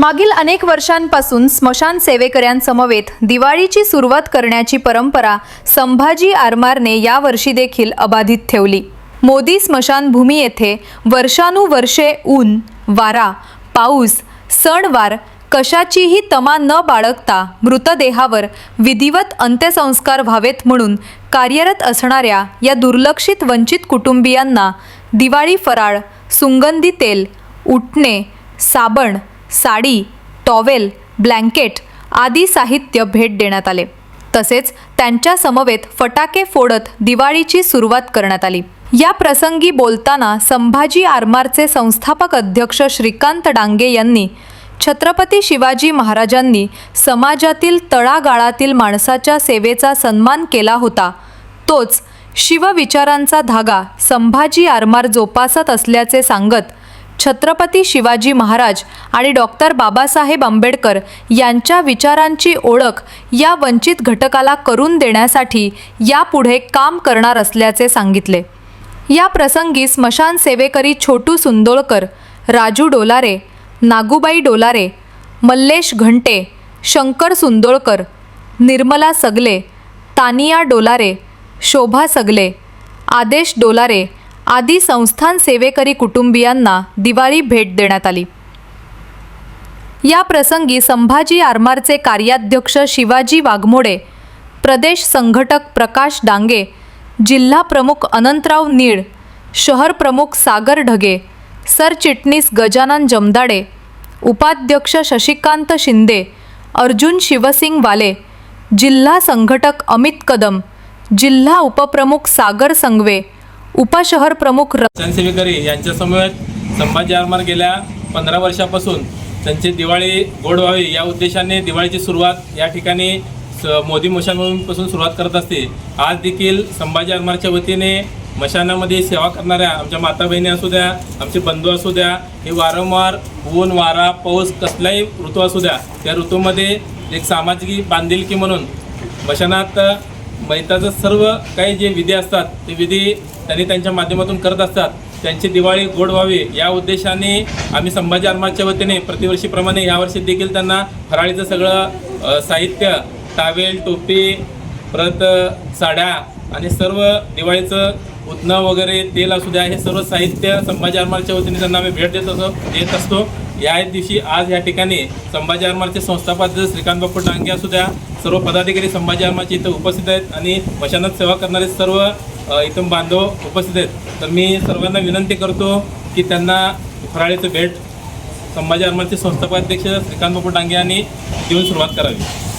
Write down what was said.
मागील अनेक वर्षांपासून स्मशान सेवेकऱ्यांसमवेत दिवाळीची सुरुवात करण्याची परंपरा संभाजी आरमारने यावर्षी देखील अबाधित ठेवली. मोदी स्मशानभूमी येथे वर्षानुवर्षे ऊन वारा पाऊस सणवार कशाचीही तमा न बाळगता मृतदेहावर विधिवत अंत्यसंस्कार व्हावेत म्हणून कार्यरत असणाऱ्या या दुर्लक्षित वंचित कुटुंबियांना दिवाळी फराळ सुगंधी तेल उटणे साबण साडी टॉवेल ब्लँकेट आदी साहित्य भेट देण्यात आले. तसेच त्यांच्या समवेत फटाके फोडत दिवाळीची सुरुवात करण्यात आली. या प्रसंगी बोलताना संभाजी आरमारचे संस्थापक अध्यक्ष श्रीकांत डांगे यांनी छत्रपती शिवाजी महाराजांनी समाजातील तळागाळातील माणसाच्या सेवेचा सन्मान केला होता. तोच शिवविचारांचा धागा संभाजी आरमार जोपासत असल्याचे सांगत छत्रपती शिवाजी महाराज आणि डॉक्टर बाबासाहेब आंबेडकर यांच्या विचारांची ओळख या वंचित घटकाला करून देण्यासाठी यापुढे काम करणार असल्याचे सांगितले. या प्रसंगी स्मशान सेवेकरी छोटू सुंदोळकर राजू डोलारे नागूबाई डोलारे मल्लेश घंटे शंकर सुंदोळकर निर्मला सगले तानिया डोलारे शोभा सगले आदेश डोलारे आदी संस्थान सेवेकरी कुटुंबियांना दिवाळी भेट देण्यात आली. या प्रसंगी संभाजी आरमारचे कार्याध्यक्ष शिवाजी वाघमोडे प्रदेश संघटक प्रकाश डांगे जिल्हा प्रमुख अनंतराव नीळ शहर प्रमुख सागर ढगे सरचिटणीस गजानन जमदाडे उपाध्यक्ष शशिकांत शिंदे अर्जुन शिवसिंग वाले जिल्हा संघटक अमित कदम जिल्हा उपप्रमुख सागर संगवे उपशहर प्रमुख र जनसेवेकरी यांच्या समवेत संभाजी आरमार गेल्या पंधरा वर्षापासून त्यांची दिवाळी गोड व्हावी या उद्देशाने दिवाळीची सुरुवात या ठिकाणी स- मोदी मशानपासून सुरुवात करत असते. आज देखील संभाजी आरमारच्या वतीने मशानामध्ये सेवा करणाऱ्या आमच्या माता बहिणी असू द्या आमचे बंधू असू द्या हे वारंवार ऊन वारा पाऊस कसलाही ऋतू असू द्या त्या ऋतूमध्ये एक सामाजिक बांधिलकी म्हणून मशानात मैताचं सर्व काही जे विधी असतात ते विधी त्यांनी त्यांच्या माध्यमातून करत असतात. त्यांची दिवाळी गोड व्हावी या उद्देशाने आम्ही संभाजी आरमाच्या वतीने प्रतिवर्षीप्रमाणे यावर्षी देखील त्यांना फराळीचं सगळं साहित्य टावेल टोपी परत साड्या आणि सर्व दिवाळीचं उतणं वगैरे तेल असू द्या हे सर्व साहित्य संभाजी आरमारच्या वतीने त्यांना आम्ही भेट देत असो देत असतो. या दिवशी आज या ठिकाणी संभाजी आरमारचे संस्थापक श्रीकांत बापू डांगे असू द्या सर्व पदाधिकारी संभाजी आरमारचे इथं उपस्थित आहेत आणि मशानात सेवा करणारे सर्व इथं इथून बांधव उपस्थित आहेत. तर मी सर्वांना विनंती करतो की त्यांना फराळीचं भेट संभाजी आरमारचे संस्थापक अध्यक्ष श्रीकांत बापू डांगे यांनी देऊन सुरुवात करावी.